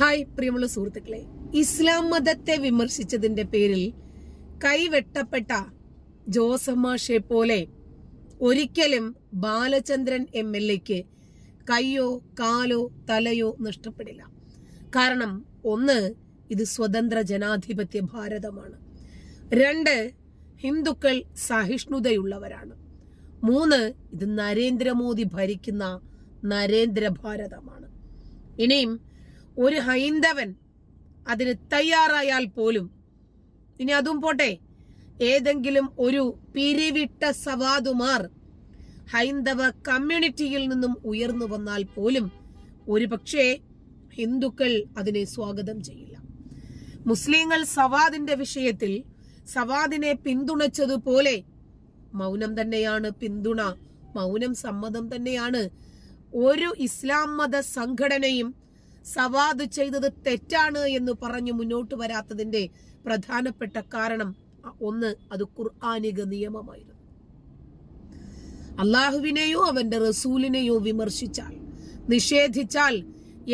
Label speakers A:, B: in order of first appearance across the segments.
A: Hi പ്രിയമുള്ള സുഹൃത്തുക്കളെ. ഇസ്ലാം മതത്തെ വിമർശിച്ചതിന്റെ പേരിൽ കൈവെട്ടപ്പെട്ട ജോസഫ് മാഷെ പോലെ ഒരിക്കലും ബാലചന്ദ്രൻ എം എൽ എക്ക് കയ്യോ കാലോ തലയോ നഷ്ടപ്പെടില്ല. കാരണം ഒന്ന് ഇത് സ്വതന്ത്ര ജനാധിപത്യ ഭാരതമാണ്. രണ്ട് ഹിന്ദുക്കൾ സഹിഷ്ണുതയുള്ളവരാണ്. മൂന്ന് ഇത് നരേന്ദ്രമോദി ഭരിക്കുന്ന നരേന്ദ്ര ഭാരതമാണ് ഇനിയും ഒരു ഹൈന്ദവൻ അതിന് തയ്യാറായാൽ പോലും ഇനി അതും പോട്ടെ. ഏതെങ്കിലും ഒരു പിരിവിട്ട സവാദുമാർ ഹൈന്ദവ കമ്മ്യൂണിറ്റിയിൽ നിന്നും ഉയർന്നു വന്നാൽ പോലും ഒരു പക്ഷേ ഹിന്ദുക്കൾ അതിനെ സ്വാഗതം ചെയ്യില്ല. മുസ്ലിങ്ങൾ സവാദിന്റെ വിഷയത്തിൽ സവാദിനെ പിന്തുണച്ചതുപോലെ മൗനം തന്നെയാണ് പിന്തുണ മൗനം സമ്മതം തന്നെയാണ്. ഒരു ഇസ്ലാം മത സംഘടനയും സവാദ് ചെയ്തത് തെറ്റാണ് എന്ന് പറഞ്ഞു മുന്നോട്ട് വരാത്തതിന്റെ പ്രധാനപ്പെട്ട കാരണം ഒന്ന് അത് ഖുർആാനിക നിയമമായിരുന്നു. അള്ളാഹുവിനെയോ അവന്റെ റസൂലിനെയോ വിമർശിച്ചാൽ നിഷേധിച്ചാൽ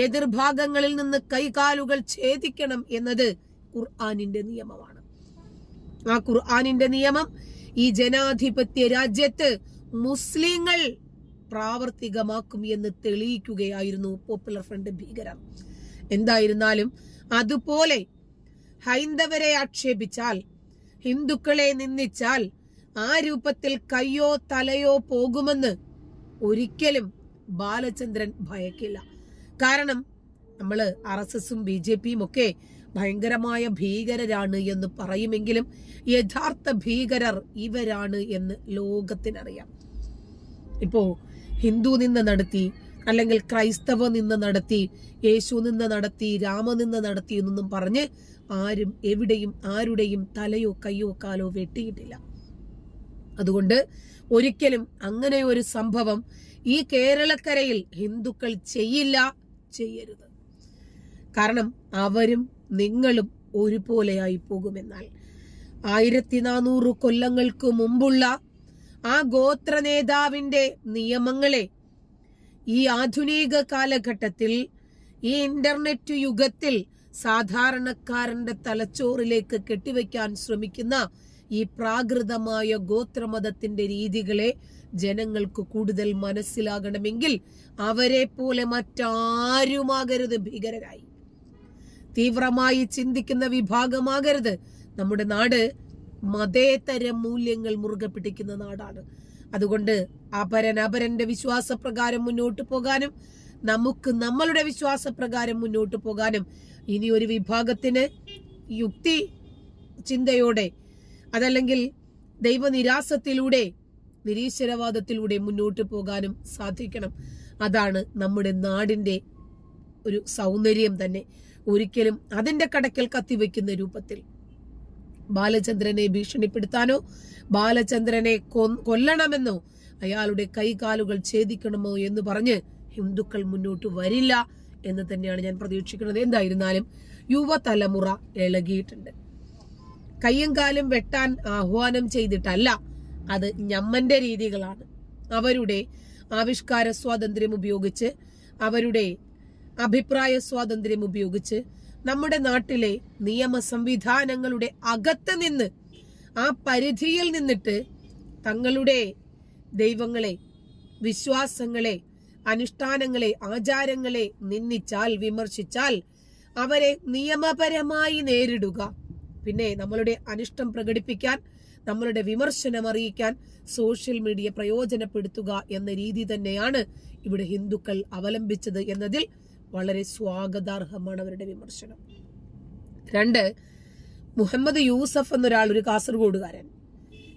A: എതിർഭാഗങ്ങളിൽ നിന്ന് കൈകാലുകൾ ഛേദിക്കണം എന്നത് ഖുർആാനിന്റെ നിയമമാണ്. ആ ഖുർആാനിന്റെ നിയമം ഈ ജനാധിപത്യ രാജ്യത്ത് മുസ്ലിങ്ങൾ പ്രാവർത്തികമാക്കും എന്ന് തെളിയിക്കുകയായിരുന്നു പോപ്പുലർ ഫ്രണ്ട് ഭീകരർ. എന്തായിരുന്നാലും അതുപോലെ ഹൈന്ദവരെ ആക്ഷേപിച്ചാൽ ഹിന്ദുക്കളെ നിന്ദിച്ചാൽ ആ രൂപത്തിൽ കയ്യോ തലയോ പോകുമെന്ന് ഒരിക്കലും ബാലചന്ദ്രൻ ഭയക്കില്ല. കാരണം നമ്മൾ ആർ എസ് എസും ബി ജെ പിയും ഒക്കെ ഭയങ്കരമായ ഭീകരരാണ് എന്ന് പറയുമെങ്കിലും യഥാർത്ഥ ഭീകരർ ഇവരാണ് എന്ന് ലോകത്തിനറിയാം. ഇപ്പോ ഹിന്ദു നിന്ന് നടത്തി അല്ലെങ്കിൽ ക്രൈസ്തവ നിന്ന് നടത്തി യേശു നിന്ന് നടത്തി രാമ നിന്ന് നടത്തി എന്നൊന്നും പറഞ്ഞ് ആരും എവിടെയും ആരുടെയും തലയോ കയ്യോ കാലോ വെട്ടിയിട്ടില്ല. അതുകൊണ്ട് ഒരിക്കലും അങ്ങനെ ഒരു സംഭവം ഈ കേരളക്കരയിൽ ഹിന്ദുക്കൾ ചെയ്യില്ല ചെയ്യരുത്. കാരണം അവരും നിങ്ങളും ഒരുപോലെയായി പോകുമെന്നാൽ ആയിരത്തി നാനൂറ് കൊല്ലങ്ങൾക്ക് മുമ്പുള്ള ആ ഗോത്ര നേതാവിന്റെ നിയമങ്ങളെ ഈ ആധുനിക കാലഘട്ടത്തിൽ ഈ ഇന്റർനെറ്റ് യുഗത്തിൽ സാധാരണക്കാരന്റെ തലച്ചോറിലേക്ക് കെട്ടിവെക്കാൻ ശ്രമിക്കുന്ന ഈ പ്രാകൃതമായ ഗോത്രമതത്തിന്റെ രീതികളെ ജനങ്ങൾക്ക് കൂടുതൽ മനസ്സിലാകണമെങ്കിൽ അവരെ പോലെ മറ്റാരുമാകരുത്. ഭീകരരായി. തീവ്രമായി ചിന്തിക്കുന്ന വിഭാഗമാകരുത്. നമ്മുടെ നാട് മതേതര മൂല്യങ്ങൾ മുറുകെ പിടിക്കുന്ന നാടാണ്. അതുകൊണ്ട് അപരൻ അപരന്റെ വിശ്വാസപ്രകാരം മുന്നോട്ട് പോകാനും നമുക്ക് നമ്മളുടെ വിശ്വാസപ്രകാരം മുന്നോട്ട് പോകാനും ഇനി ഒരു വിഭാഗത്തിന് യുക്തി ചിന്തയോടെ അതല്ലെങ്കിൽ ദൈവനിരാസത്തിലൂടെ നിരീശ്വരവാദത്തിലൂടെ മുന്നോട്ട് പോകാനും സാധിക്കണം. അതാണ് നമ്മുടെ നാടിന്റെ ഒരു സൗന്ദര്യം തന്നെ. ഒരിക്കലും അതിന്റെ കടക്കൽ കത്തിവെക്കുന്ന രൂപത്തിൽ. ബാലചന്ദ്രനെ ഭീഷണിപ്പെടുത്താനോ ബാലചന്ദ്രനെ കൊല്ലണമെന്നോ അയാളുടെ കൈകാലുകൾ ഛേദിക്കണമോ എന്ന് പറഞ്ഞ് ഹിന്ദുക്കൾ മുന്നോട്ട് വരില്ല എന്ന് തന്നെയാണ് ഞാൻ പ്രതീക്ഷിക്കുന്നത്. എന്തായിരുന്നാലും യുവതലമുറ ഇളകിയിട്ടുണ്ട്. കയ്യും കാലും വെട്ടാൻ ആഹ്വാനം ചെയ്തിട്ടല്ല അത് ഞമ്മന്റെ രീതികളാണ്. അവരുടെ ആവിഷ്കാര സ്വാതന്ത്ര്യം ഉപയോഗിച്ച് അവരുടെ അഭിപ്രായ സ്വാതന്ത്ര്യം ഉപയോഗിച്ച് നമ്മുടെ നാട്ടിലെ നിയമ സംവിധാനങ്ങളുടെ അകത്ത് നിന്ന് ആ പരിധിയിൽ നിന്നിട്ട് തങ്ങളുടെ ദൈവങ്ങളെ വിശ്വാസങ്ങളെ അനുഷ്ഠാനങ്ങളെ ആചാരങ്ങളെ നിന്ദിച്ചാൽ വിമർശിച്ചാൽ അവരെ നിയമപരമായി നേരിടുക. പിന്നെ നമ്മളുടെ അനിഷ്ടം പ്രകടിപ്പിക്കാൻ നമ്മളുടെ വിമർശനം അറിയിക്കാൻ സോഷ്യൽ മീഡിയ പ്രയോജനപ്പെടുത്തുക എന്ന രീതി തന്നെയാണ് ഇവിടെ ഹിന്ദുക്കൾ അവലംബിച്ചത് എന്നതിൽ വളരെ സ്വാഗതാർഹമാണ് അവരുടെ വിമർശനം. രണ്ട് മുഹമ്മദ് യൂസഫ് എന്നൊരാൾ ഒരു കാസർഗോഡുകാരൻ.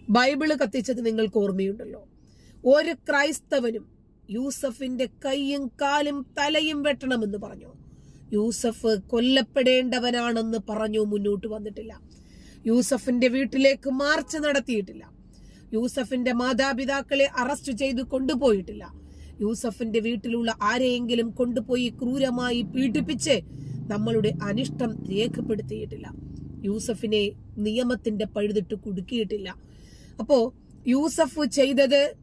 A: ബൈബിൾ കത്തിച്ചത് നിങ്ങൾക്ക് ഓർമ്മയുണ്ടല്ലോ. ഒരു ക്രൈസ്തവനും യൂസഫിന്റെ കൈയും കാലും തലയും വെട്ടണമെന്ന് പറഞ്ഞു. യൂസഫ് കൊല്ലപ്പെടേണ്ടവനാണെന്ന് പറഞ്ഞു മുന്നോട്ട് വന്നിട്ടില്ല. യൂസഫിന്റെ വീട്ടിലേക്ക് മാർച്ച് നടത്തിയിട്ടില്ല. യൂസഫിന്റെ മാതാപിതാക്കളെ അറസ്റ്റ് ചെയ്ത് കൊണ്ടുപോയിട്ടില്ല. യൂസഫിന്റെ വീട്ടിലുള്ള ആരെയെങ്കിലും കൊണ്ടുപോയി ക്രൂരമായി പീഡിപ്പിച്ച് നമ്മളുടെ അനിഷ്ടം രേഖപ്പെടുത്തിയിട്ടില്ല. യൂസഫിനെ നിയമത്തിന്റെ പഴുതിട്ട് കുടുക്കിയിട്ടില്ല. അപ്പോ യൂസഫ് ചെയ്തത്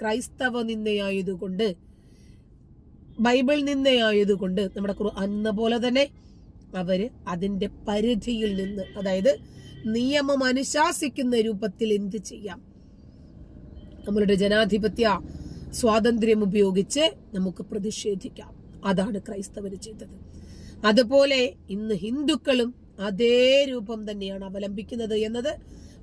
A: ക്രൈസ്തവ നിന്നയായതുകൊണ്ട് ബൈബിൾ നിന്നയായതുകൊണ്ട് നമ്മുടെ എന്ന പോലെ തന്നെ അവർ അതിന്റെ പരിധിയിൽ നിന്ന് അതായത് നിയമം അനുശാസിക്കുന്ന രൂപത്തിൽ എന്ത് ചെയ്യാം? നമ്മളുടെ ജനാധിപത്യ സ്വാതന്ത്ര്യം ഉപയോഗിച്ച് നമുക്ക് പ്രതിഷേധിക്കാം. അതാണ് ക്രൈസ്തവർ ചെയ്തത്. അതുപോലെ ഇന്ന് ഹിന്ദുക്കളും അതേ രൂപം തന്നെയാണ് അവലംബിക്കുന്നത് എന്നത്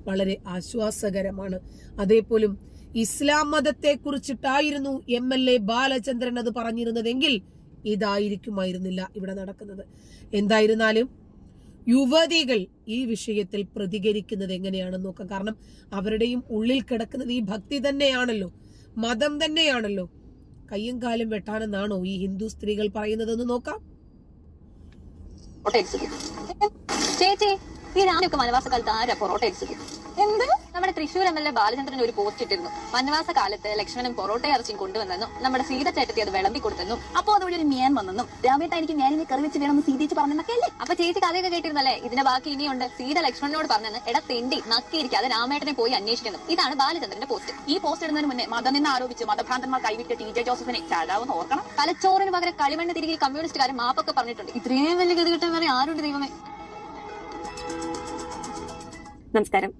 A: വളരെ ആശ്വാസകരമാണ്. അതേപോലും ഇസ്ലാം മതത്തെ കുറിച്ചിട്ടായിരുന്നു എം എൽ എ ബാലചന്ദ്രൻ അത് പറഞ്ഞിരുന്നതെങ്കിൽ ഇതായിരിക്കുമായിരുന്നില്ല ഇവിടെ നടക്കുന്നത്. എന്തായിരുന്നാലും യുവതികൾ ഈ വിഷയത്തിൽ പ്രതികരിക്കുന്നത് എങ്ങനെയാണെന്ന് നോക്കാം. കാരണം അവരുടെയും ഉള്ളിൽ കിടക്കുന്നത് ഈ ഭക്തി തന്നെയാണല്ലോ. മതം തന്നെയാണല്ലോ. കയ്യും കാലും വെട്ടാനെന്നാണോ ഈ ഹിന്ദു സ്ത്രീകൾ പറയുന്നതെന്ന് നോക്കാം.
B: ചേച്ചി ഈ രാമയൊക്കെ വനവാസ കാലത്ത് ആരാ പൊറോട്ട അടിച്ചത്? എന്ത്? നമ്മുടെ Thrissur M L A Balachandran ഒരു പോസ്റ്റ് ഇട്ടിരുന്നു. വനവാസ കാലത്ത് ലക്ഷ്മണൻ പൊറോട്ട ഇറച്ചിയും കൊണ്ടുവന്നെന്നും നമ്മുടെ സീത ചേട്ടത്തി അത് വിളമ്പി കൊടുത്തെന്നും അപ്പൊ അതുവഴി ഒരു മീൻ വന്നെന്നും രാമേട്ട എനിക്ക് മ്യാനിനെ കറി വെച്ച് വേണമെന്ന് സീതിച്ച് പറഞ്ഞെന്നൊക്കെ അല്ലേ? അപ്പൊ ചേച്ചി കഥയൊക്കെ കേട്ടിരുന്നല്ലേ? ഇതിന്റെ ബാക്കി ഇനിയുണ്ട്. സീത ലക്ഷ്മണനോട് പറഞ്ഞെന്ന് എടാ തെണ്ടി നക്കിയിരിക്കാതെ രാമേട്ടനെ പോയി അന്വേഷിക്കുന്നു. ഇതാണ് ബാലചന്ദ്രന്റെ പോസ്റ്റ് ഈ പോസ്റ്റ് ഇടുന്നതിന് മുന്നേ മതം നിന്ന് ആരോപിച്ച് മതഭ്രാന്തന്മാർ കൈവിട്ട് ടി ജെ ജോസഫിനെ ചാടാവെന്ന് ഓർക്കണം. തലച്ചോറിന് പകരം കളിമണ്ണ് തിരികെ കമ്മ്യൂണിസ്റ്റുകാർ മാപ്പൊക്കെ പറഞ്ഞിട്ടുണ്ട്. ഇത്രയും വലിയ ഗതികിട്ടാൻ വരെ ആരുണ്ട് ദൈവമേ?
C: നമസ്കാരം.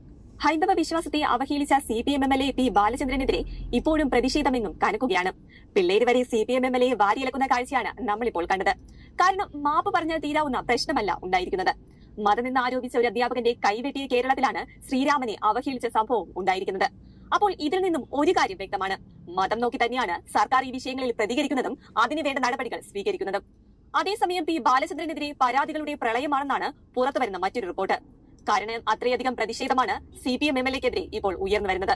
C: ഹൈന്ദവ വിശ്വാസത്തെ അവഹേളിച്ച C P M M L A P ബാലചന്ദ്രനെതിരെ ഇപ്പോഴും പ്രതിഷേധമെന്നും കനക്കുകയാണ്. പിള്ളേര് വരെ C P M M L A വാരിയിളക്കുന്ന കാഴ്ചയാണ് നമ്മളിപ്പോൾ കണ്ടത്. കാരണം മാപ്പ് പറഞ്ഞാൽ തീരാവുന്ന പ്രശ്നമല്ല ഉണ്ടായിരിക്കുന്നത്. മതം നിന്ന് ആരോപിച്ച ഒരു അധ്യാപകന്റെ കൈവെട്ടിയ കേരളത്തിലാണ് ശ്രീരാമനെ അവഹേളിച്ച സംഭവം ഉണ്ടായിരിക്കുന്നത്. അപ്പോൾ ഇതിൽ നിന്നും ഒരു കാര്യം വ്യക്തമാണ്. മതം നോക്കി തന്നെയാണ് സർക്കാർ ഈ വിഷയങ്ങളിൽ പ്രതികരിക്കുന്നതും അതിനുവേണ്ട നടപടികൾ സ്വീകരിക്കുന്നതും. അതേസമയം പി ബാലചന്ദ്രനെതിരെ പരാതികളുടെ പ്രളയമാണെന്നാണ് പുറത്തുവരുന്ന മറ്റൊരു റിപ്പോർട്ട്. കാരണം അത്രയധികം പ്രതിഷേധമാണ് C P M M L എക്കെതിരെ ഇപ്പോൾ ഉയർന്നു വരുന്നത്.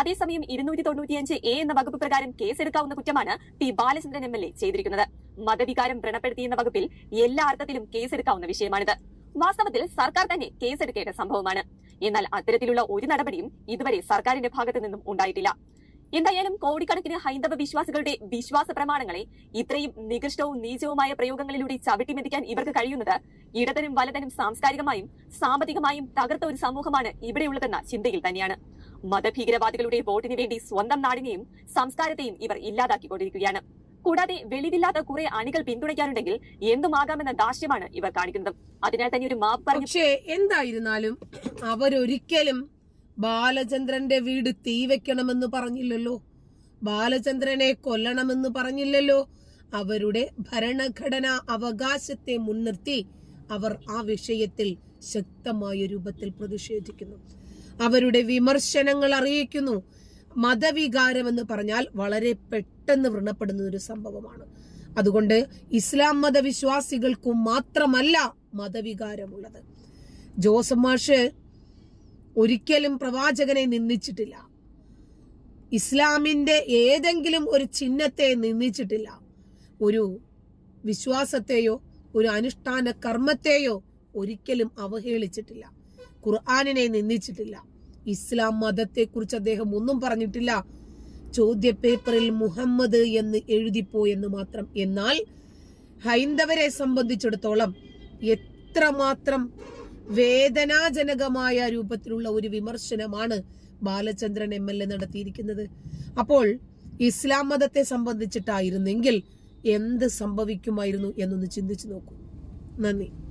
C: അതേസമയം ഇരുന്നൂറ്റി തൊണ്ണൂറ്റിയഞ്ച് എ എന്ന വകുപ്പ് പ്രകാരം കേസെടുക്കാവുന്ന കുറ്റമാണ് P Balachandran M L A ചെയ്തിരിക്കുന്നത്. മതവികാരം വ്രണപ്പെടുത്തിയെന്ന വകുപ്പിൽ എല്ലാ അർത്ഥത്തിലും കേസെടുക്കാവുന്ന വിഷയമാണിത്. വാസ്തവത്തിൽ സർക്കാർ തന്നെ കേസെടുക്കേണ്ട സംഭവമാണ്. എന്നാൽ അത്തരത്തിലുള്ള ഒരു നടപടിയും ഇതുവരെ സർക്കാരിന്റെ ഭാഗത്തു നിന്നും ഉണ്ടായിട്ടില്ല. എന്തായാലും കോടിക്കണക്കിന് ഹൈന്ദവ വിശ്വാസികളുടെ വിശ്വാസ പ്രമാണങ്ങളെ ഇത്രയും നികൃഷ്ടവും നീചവുമായ പ്രയോഗങ്ങളിലൂടെ ചവിട്ടിമെതിക്കാൻ ഇവർക്ക് കഴിയുന്നത് ഇടതനും വലതനും സാംസ്കാരികമായും സാമ്പത്തികമായും തകർത്ത ഒരു സമൂഹമാണ് ഇവിടെയുള്ളതെന്ന ചിന്തയിൽ തന്നെയാണ്. മതഭീകരവാദികളുടെ വോട്ടിന് വേണ്ടി സ്വന്തം നാടിനെയും സംസ്കാരത്തെയും ഇവർ ഇല്ലാതാക്കിക്കൊണ്ടിരിക്കുകയാണ്. കൂടാതെ വെളിവില്ലാത്ത കുറെ അണികൾ പിന്തുണയ്ക്കാനുണ്ടെങ്കിൽ എന്തുമാകാമെന്ന ദാസ്യമാണ് ഇവർ കാണിക്കുന്നത്. അതിനാൽ തന്നെ ഒരു മാപ്പ് പറഞ്ഞു
A: പക്ഷേ എന്തായിരുന്നാലും അവരൊരിക്കലും ബാലചന്ദ്രന്റെ വീട് തീ വെക്കണമെന്ന് പറഞ്ഞില്ലല്ലോ. ബാലചന്ദ്രനെ കൊല്ലണമെന്ന് പറഞ്ഞില്ലല്ലോ. അവരുടെ ഭരണഘടനാ അവകാശത്തെ മുൻനിർത്തി അവർ ആ വിഷയത്തിൽ ശക്തമായ രൂപത്തിൽ പ്രതിഷേധിക്കുന്നു. അവരുടെ വിമർശനങ്ങൾ അറിയിക്കുന്നു. മതവികാരം എന്ന് പറഞ്ഞാൽ വളരെ പെട്ടെന്ന് വ്രണപ്പെടുന്ന ഒരു സംഭവമാണ്. അതുകൊണ്ട് ഇസ്ലാം മതവിശ്വാസികൾക്കും മാത്രമല്ല മതവികാരമുള്ളത്. ജോസഫ് മാഷ് ഒരിക്കലും പ്രവാചകനെ നിന്ദിച്ചിട്ടില്ല. ഇസ്ലാമിന്റെ ഏതെങ്കിലും ഒരു ചിഹ്നത്തെ നിന്ദിച്ചിട്ടില്ല. ഒരു വിശ്വാസത്തെയോ ഒരു അനുഷ്ഠാന കർമ്മത്തെയോ ഒരിക്കലും അവഹേളിച്ചിട്ടില്ല. ഖുർആാനിനെ നിന്ദിച്ചിട്ടില്ല. ഇസ്ലാം മതത്തെക്കുറിച്ച് അദ്ദേഹം ഒന്നും പറഞ്ഞിട്ടില്ല. ചോദ്യ പേപ്പറിൽ മുഹമ്മദ് എന്ന് എഴുതിപ്പോയെന്ന് മാത്രം. എന്നാൽ ഹൈന്ദവരെ സംബന്ധിച്ചിടത്തോളം എത്രമാത്രം വേദനാജനകമായ രൂപത്തിലുള്ള ഒരു വിമർശനമാണ് ബാലചന്ദ്രൻ എം എൽ എ നടത്തിയിരിക്കുന്നത്. അപ്പോൾ ഇസ്ലാം മതത്തെ സംബന്ധിച്ചിട്ടായിരുന്നെങ്കിൽ എന്ത് സംഭവിക്കുമായിരുന്നു എന്നൊന്ന് ചിന്തിച്ചു നോക്കൂ. നന്ദി.